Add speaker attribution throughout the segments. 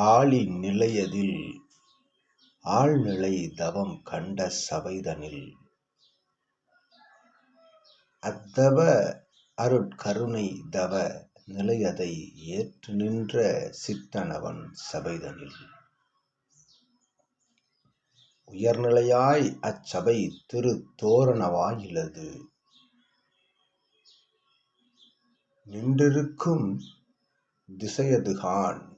Speaker 1: ஆழி நிலையதில் ஆழ்நிலை தவம் கண்ட சபைதனில். அத்தவ அருட்கருணை தவ நிலையதை ஏற்று நின்ற சித்தனவன் சபைதனில். உயர்நிலையாய் அச்சபை திரு தோரணவாயிலது. நின்றிருக்கும் திசையதுகான்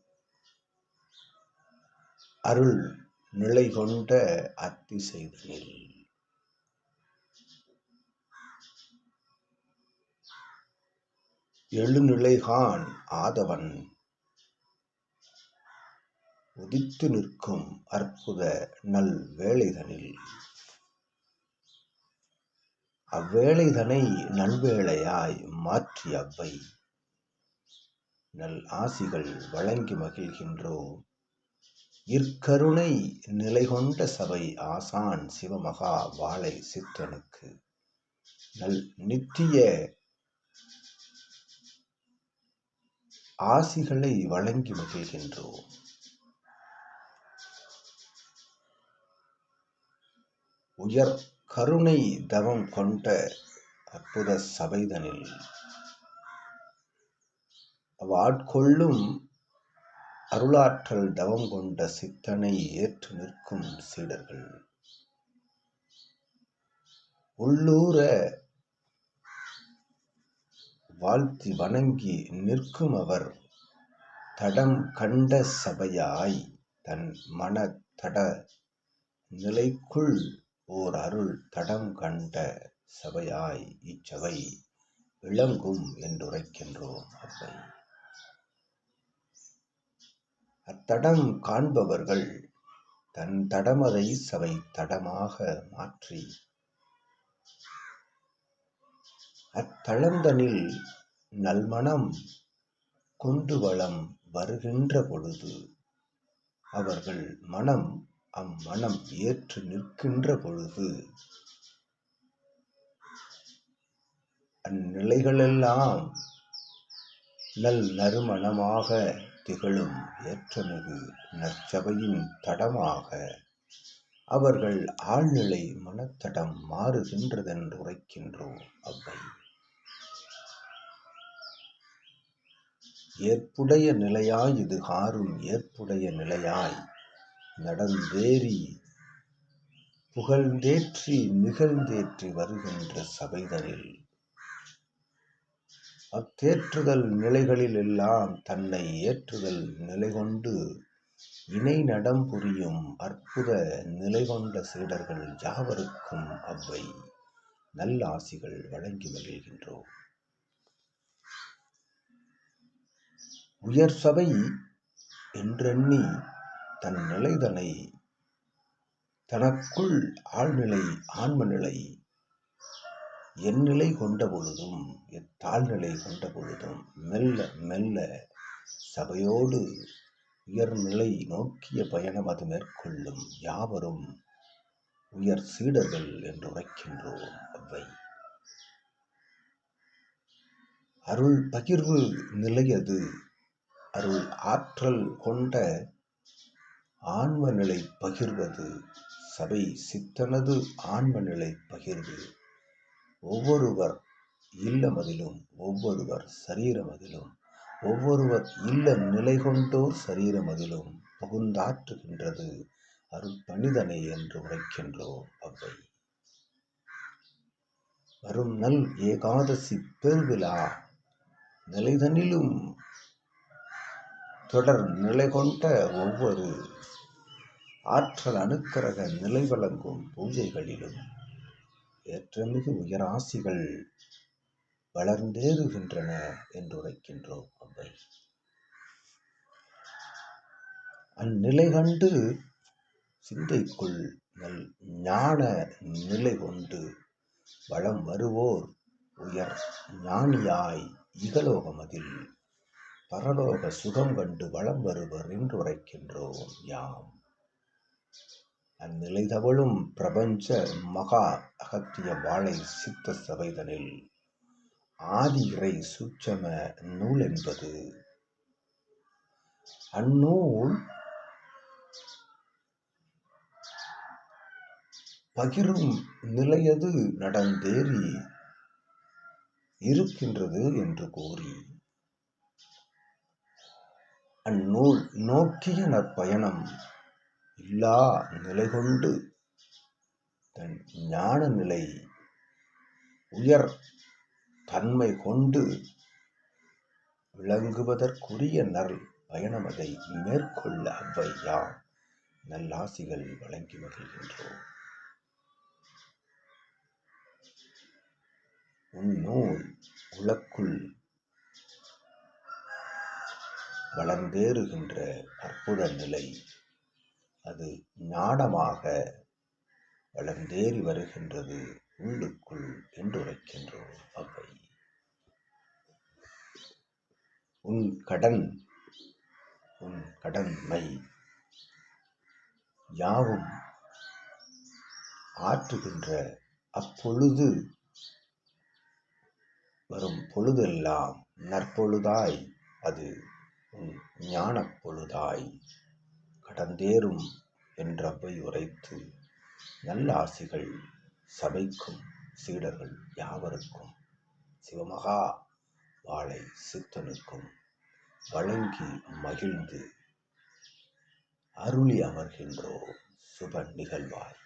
Speaker 1: அருள் நிலை கொண்ட அத்திசைதனில் எழுநிலைகான் ஆதவன். உதித்து நிற்கும் அற்புத நல் வேலைதனில் அவ்வேளைதனை நல்வேளையாய் மாற்றி அவ்வை. நல் ஆசிகள் வழங்கி மகிழ்கின்றோம். இற்கருணை நிலை கொண்ட சபை ஆசான் சிவமகா வாழை சித்தனுக்கு நல் நித்திய ஆசிகளை வழங்கி மகிழ்கின்றோம். உயர் கருணை தவம் கொண்ட அற்புத சபைதனில் வாட்கொள்ளும் அருளாற்றல் தவம் கொண்ட சித்தனை ஏற்று நிற்கும் சீடர்கள். உள்ளூர வாழ்த்தி வணங்கி நிற்கும் அவர் தடம் கண்ட சபையாய் தன் மன தட நிலைக்குள் ஓர் அருள் தடம் கண்ட சபையாய் இச்சபை விளங்கும் என்றுரைக்கின்றோம் அவை அத்தடம் காண்பவர்கள் தன் தடமதை சபை தடமாக மாற்றி. அத்தளந்தனில் நல்மணம் கொண்டு வளம் வருகின்ற பொழுது அவர்கள் மனம் அம்மனம் ஏற்று நிற்கின்ற பொழுது அந்நிலைகளெல்லாம் நல் நறுமணமாக திகழும் ஏற்றமிகு நற்சபையின் தடமாக அவர்கள் ஆழ்நிலை மனத்தடம் மாறுகின்றதென்று உரைக்கின்றோம் அவ்வை. ஏற்புடைய நிலையாய் இது காரும் ஏற்புடைய நிலையாய் நடந்தேறி புகழ்ந்தேற்றி நிகழ்ந்தேற்றி வருகின்ற சபைகளில் அத்தேற்றுதல் நிலைகளில் எல்லாம் தன்னை ஏற்றுதல் நிலை கொண்டு இணை நடம் புரியும் அற்புத நிலை கொண்ட சீடர்கள் யாவருக்கும் அவ்வை நல்ல ஆசிகள் வழங்கி மகிழ்கின்றோம். உயர் சபை என்றெண்ணி தன் நிலைதனை தனக்குள் ஆழ்நிலை என் நிலை எந்நிலை கொண்ட பொழுதும் எத்தாழ்நிலை கொண்ட பொழுதும் மெல்ல மெல்ல சபையோடு உயர்நிலை நோக்கிய பயணம் அது மேற்கொள்ளும். யாவரும் உயர் சீடர்கள் என்று உரைக்கின்றோம் அவை அருள் பகிர்வு நிலையது அருள் ஆற்றல் கொண்ட ஆன்ம நிலை பகிர்வது. சபை சித்தனது ஆன்ம நிலை பகிர்வு. ஒவ்வொருவர் இல்லமதிலும் ஒவ்வொருவர் சரீரமதிலும் ஒவ்வொருவர் இல்ல நிலை கொண்டோர் சரீரமதிலும் புகுந்தாற்றுகின்றது அருட்பணிதனை என்று உரைக்கின்றோம் அவை வரும் நல் ஏகாதசி பெருவிழா நிலைதனிலும் தொடர் நிலை கொண்ட ஒவ்வொரு ஆற்றல் அணுக்கரக நிலை வழங்கும் பூஜைகளிலும் ஏற்றமிகு உயராசிகள் வளர்ந்தேறுகின்றன என்று உரைக்கின்றோம் அவை அந்நிலை கண்டு சிந்தைக்குள் நல் ஞான நிலை கொண்டு வளம் வருவோர் உயர் ஞானியாய் இகலோகமதில் பரலோக சுகம் கண்டு வளம் வருவர் என்று உரைக்கின்றோம் யாம். அந்நிலை தவழும் பிரபஞ்ச மகா அகத்திய வாழை சித்த சபைதனில். ஆதி இறை சூட்சம நூல் என்பது. அந்நூல் பகிரும் நிலையது நடந்தேறி இருக்கின்றது என்று கூறி. அந்நூல் நோக்கிய நற்பயணம். இல்லா நிலை கொண்டு தன் ஞான நிலை உயர் தன்மை கொண்டு விளங்குவதற்குரிய நல் பயணம் அதை மேற்கொள்ள அவ்வை நல்லாசிகள் வழங்கி மகிழ்கின்றோம். உன்னூல் உலக்குள் வளர்ந்தேறுகின்ற அற்புத நிலை அது ஞானமாக வளர்ந்தேறி வருகின்றது உள்ளுக்குள் என்றுரைக்கின்றோம் அவை உன் கடன் உன் கடன்மை யாவும் ஆற்றுகின்ற அப்பொழுது வரும் பொழுதெல்லாம் நற்பொழுதாய் அது உன் ஞானப் பொழுதாய் கடந்தேறும் என்றவை உரைத்து நல்ல ஆசிகள் சபைக்கும் சீடர்கள் யாவருக்கும். சிவமகா வாழை சித்தனுக்கும் வழங்கி மகிழ்ந்து அருளி அமர்கின்றோம் சுப நிகழ்வாய்.